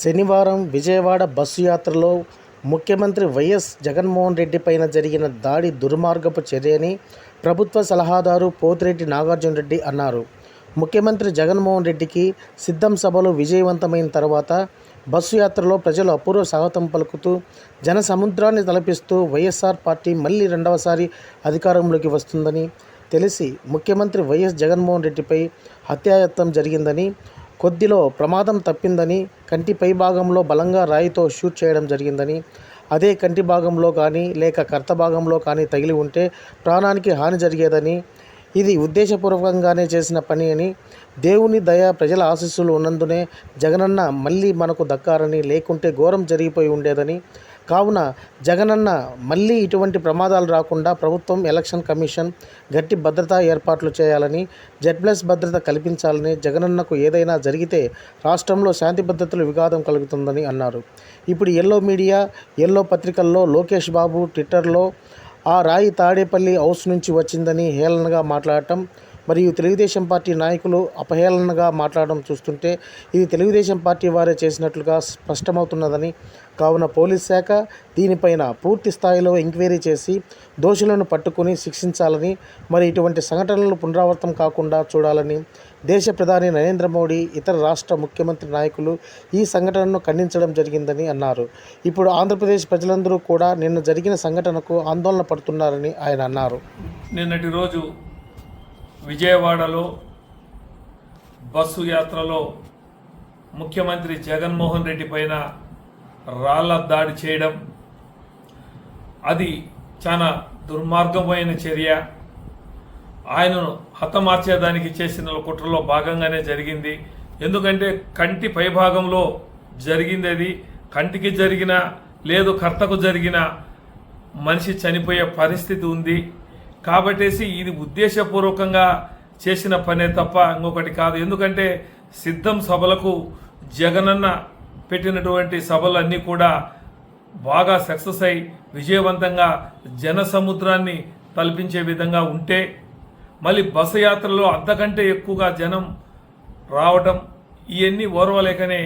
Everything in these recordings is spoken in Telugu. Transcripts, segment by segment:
శనివారం విజయవాడ బస్సు యాత్రలో ముఖ్యమంత్రి వైఎస్ జగన్మోహన్ రెడ్డిపైన జరిగిన దాడి దుర్మార్గపు చర్యని ప్రభుత్వ సలహాదారు పోతిరెడ్డి నాగార్జున రెడ్డి అన్నారు. ముఖ్యమంత్రి జగన్మోహన్ రెడ్డికి సిద్ధం సభలు విజయవంతమైన తర్వాత బస్సు యాత్రలో ప్రజలు అపూర్వ స్వాగతం పలుకుతూ జన సముద్రాన్ని తలపిస్తూ వైఎస్ఆర్ పార్టీ మళ్ళీ రెండవసారి అధికారంలోకి వస్తుందని తెలిసి ముఖ్యమంత్రి వైఎస్ జగన్మోహన్ రెడ్డిపై హత్యాయత్నం జరిగిందని కొద్దిలో ప్రమాదం తప్పిందని కంటి పై భాగంలో బలంగా రాయితో షూట్ చేయడం జరిగిందని అదే కంటి భాగంలో కానీ లేక కర్త భాగంలో కానీ తగిలి ఉంటే ప్రాణానికి హాని జరిగేదని ఇది ఉద్దేశపూర్వకంగానే చేసిన పని అని దేవుని దయ ప్రజల ఆశీస్సులు ఉన్నందునే జగనన్న మళ్ళీ మనకు దక్కారని లేకుంటే ఘోరం జరిగిపోయి ఉండేదని కావున జగనన్న మళ్ళీ ఇటువంటి ప్రమాదాలు రాకుండా ప్రభుత్వం ఎలక్షన్ కమిషన్ గట్టి భద్రతా ఏర్పాట్లు చేయాలని జెడ్ ప్లస్ భద్రత కల్పించాలని జగనన్నకు ఏదైనా జరిగితే రాష్ట్రంలో శాంతి భద్రతలు విఘాతం కలుగుతుందని అన్నారు. ఇప్పుడు ఎల్లో మీడియా ఎల్లో పత్రికల్లో లోకేష్ బాబు ట్విట్టర్లో ఆ రాయి తాడేపల్లి హౌస్ నుంచి వచ్చిందని హేళనగా మాట్లాడటం మరియు తెలుగుదేశం పార్టీ నాయకులు అపహేళనగా మాట్లాడడం చూస్తుంటే ఇది తెలుగుదేశం పార్టీ వారే చేసినట్లుగా స్పష్టమవుతున్నదని కావున పోలీస్ శాఖ దీనిపైన పూర్తి స్థాయిలో ఎంక్వైరీ చేసి దోషులను పట్టుకుని శిక్షించాలని మరి ఇటువంటి సంఘటనలు పునరావృతం కాకుండా చూడాలని దేశ ప్రధాని నరేంద్ర మోడీ ఇతర రాష్ట్ర ముఖ్యమంత్రి నాయకులు ఈ సంఘటనను ఖండించడం జరిగిందని అన్నారు. ఇప్పుడు ఆంధ్రప్రదేశ్ ప్రజలందరూ కూడా నిన్న జరిగిన సంఘటనకు ఆందోళన పడుతున్నారని ఆయన అన్నారు. నిన్నటి రోజు విజయవాడలో బస్సు యాత్రలో ముఖ్యమంత్రి జగన్మోహన్ రెడ్డి పైన రాళ్ళ దాడి చేయడం. అది చాలా దుర్మార్గమైన చర్య. ఆయనను హతమార్చేదానికి చేసిన కుట్రలో భాగంగానే జరిగింది. ఎందుకంటే కంటి పైభాగంలో జరిగింది అది కంటికి జరిగిన లేదు కర్తకు జరిగిన మనిషి చనిపోయే పరిస్థితి ఉంది. కాబట్టేసి ఇది ఉద్దేశపూర్వకంగా చేసిన పనే తప్ప ఇంకొకటి కాదు. ఎందుకంటే సిద్ధం సభలకు జగనన్న పెట్టినటువంటి సభలన్నీ కూడా బాగా సక్సెస్ అయి విజయవంతంగా జన సముద్రాన్ని తలపించే విధంగా ఉంటే మళ్ళీ బస్సు యాత్రలో అంతకంటే ఎక్కువగా జనం రావటం ఇవన్నీ ఓర్వలేకనే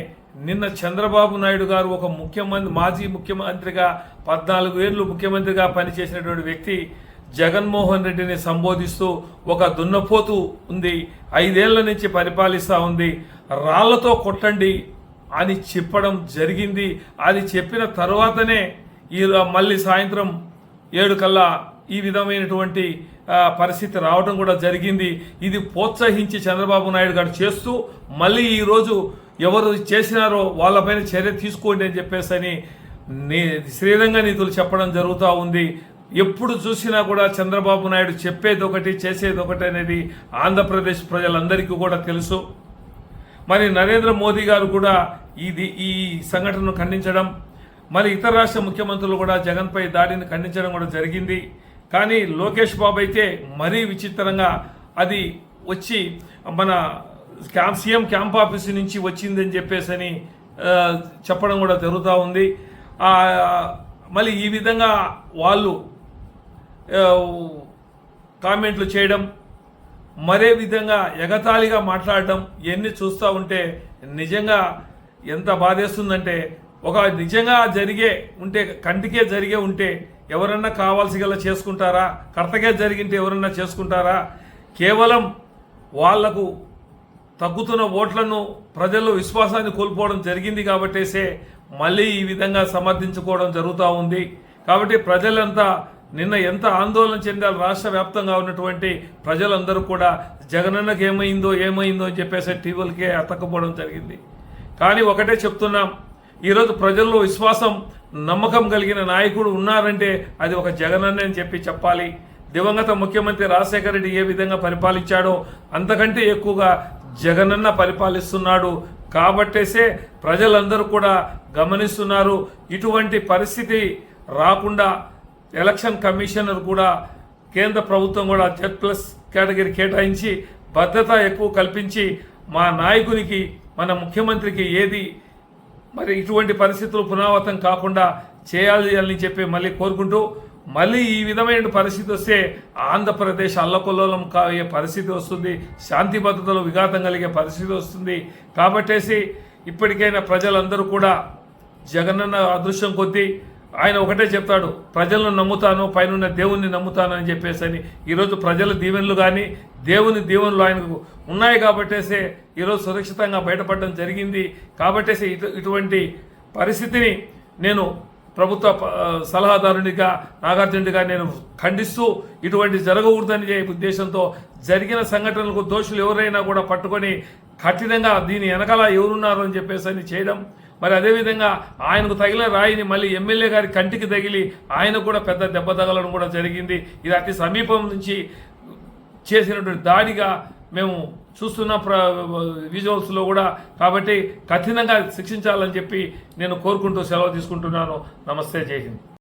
నిన్న చంద్రబాబు నాయుడు గారు ఒక ముఖ్యమంత్రి మాజీ ముఖ్యమంత్రిగా పద్నాలుగు ఏళ్ళు ముఖ్యమంత్రిగా పనిచేసినటువంటి వ్యక్తి జగన్మోహన్ రెడ్డిని సంబోధిస్తూ ఒక దున్నపోతు ఉంది. ఐదేళ్ళ నుంచి పరిపాలిస్తూ ఉంది. రాళ్ళతో కొట్టండి అని చెప్పడం జరిగింది. అది చెప్పిన తర్వాతనే ఈ మళ్ళీ సాయంత్రం ఏడు కల్లా ఈ విధమైనటువంటి పరిస్థితి రావడం కూడా జరిగింది. ఇది ప్రోత్సహించి చంద్రబాబు నాయుడు గారు చేస్తూ మళ్ళీ ఈరోజు ఎవరు చేసినారో వాళ్ళపైన చర్య తీసుకోండి అని చెప్పేసి అని నీ శ్రీరంగ నిధులు చెప్పడం జరుగుతూ ఉంది. ఎప్పుడు చూసినా కూడా చంద్రబాబు నాయుడు చెప్పేది ఒకటి చేసేది ఒకటి అనేది ఆంధ్రప్రదేశ్ ప్రజలందరికీ కూడా తెలుసు. మరి నరేంద్ర మోదీ గారు కూడా ఇది ఈ సంఘటనను ఖండించడం మరి ఇతర రాష్ట్ర ముఖ్యమంత్రులు కూడా జగన్పై దాడిని ఖండించడం కూడా జరిగింది. కానీ లోకేష్ బాబు అయితే మరీ విచిత్రంగా అది వచ్చి మన క్యాంప్ సీఎం క్యాంప్ ఆఫీస్ నుంచి వచ్చిందని చెప్పేసి అని చెప్పడం కూడా జరుగుతూ ఉంది. మళ్ళీ ఈ విధంగా వాళ్ళు కామెంట్లు చేయడం మరే విధంగా ఎగతాళిగా మాట్లాడటం ఇవన్నీ చూస్తూ ఉంటే నిజంగా ఎంత బాధేస్తుందంటే ఒక నిజంగా జరిగే ఉంటే కంటికే జరిగే ఉంటే ఎవరన్నా కావాల్సి గల చేసుకుంటారా? కర్తకే జరిగింటే ఎవరన్నా చేసుకుంటారా? కేవలం వాళ్ళకు తగ్గుతున్న ఓట్లను ప్రజల్లో విశ్వాసాన్ని కోల్పోవడం జరిగింది కాబట్టేసే మళ్ళీ ఈ విధంగా సమర్థించుకోవడం జరుగుతూ ఉంది. కాబట్టి ప్రజలంతా నిన్న ఎంత ఆందోళన చెందాలి రాష్ట్ర వ్యాప్తంగా ఉన్నటువంటి ప్రజలందరూ కూడా జగనన్నకి ఏమైందో ఏమైందో అని చెప్పేసి టీవీలకే అతకపోవడం జరిగింది. కానీ ఒకటే చెప్తున్నాం ఈరోజు ప్రజల్లో విశ్వాసం నమ్మకం కలిగిన నాయకుడు ఉన్నారంటే అది ఒక జగనన్న అని చెప్పి చెప్పాలి. దివంగత ముఖ్యమంత్రి రాజశేఖర రెడ్డి ఏ విధంగా పరిపాలించాడో అంతకంటే ఎక్కువగా జగనన్న పరిపాలిస్తున్నాడు. కాబట్టేసే ప్రజలందరూ కూడా గమనిస్తున్నారు ఇటువంటి పరిస్థితి రాకుండా ఎలక్షన్ కమిషనర్ కూడా కేంద్ర ప్రభుత్వం కూడా జెడ్ ప్లస్ కేటగిరీ కేటాయించి భద్రత ఎక్కువ కల్పించి మా నాయకునికి మన ముఖ్యమంత్రికి ఏది మరి ఇటువంటి పరిస్థితులు పునరావృతం కాకుండా చేయాలి అని చెప్పి మళ్ళీ కోరుకుంటూ మళ్ళీ ఈ విధమైన పరిస్థితి వస్తే ఆంధ్రప్రదేశ్ అల్లకొల్లోలం కాయే పరిస్థితి వస్తుంది శాంతి భద్రతలు విఘాతం కలిగే పరిస్థితి వస్తుంది. కాబట్టేసి ఇప్పటికైనా ప్రజలందరూ కూడా జగనన్న అదృశ్యం కొద్దీ ఆయన ఒకటే చెప్తాడు ప్రజలను నమ్ముతాను పైన దేవుణ్ణి నమ్ముతాను అని చెప్పేసి అని ఈరోజు ప్రజల దీవెనలు కానీ దేవుని దీవెనలు ఆయనకు ఉన్నాయి కాబట్టేసే ఈరోజు సురక్షితంగా బయటపడడం జరిగింది. కాబట్టేసే ఇటు ఇటువంటి పరిస్థితిని నేను ప్రభుత్వ సలహాదారునిగా నాగార్జునుడిగా నేను ఖండిస్తూ ఇటువంటి జరగకూడదని చెప్పే ఉద్దేశంతో జరిగిన సంఘటనలకు దోషులు ఎవరైనా కూడా పట్టుకొని కఠినంగా దీని వెనకాల ఎవరున్నారు అని చెప్పేసి అని చేయడం. మరి అదేవిధంగా ఆయనకు తగిలిన రాయిని మళ్ళీ ఎమ్మెల్యే గారి కంటికి తగిలి ఆయన కూడా పెద్ద దెబ్బ తగలడం కూడా జరిగింది. ఇది అతి సమీపం నుంచి చేసినటువంటి దాడిగా మేము చూస్తున్న ప్ర విజువల్స్లో కూడా. కాబట్టి కఠినంగా శిక్షించాలని చెప్పి నేను కోరుకుంటూ సెలవు తీసుకుంటున్నాను. నమస్తే జై హింద్.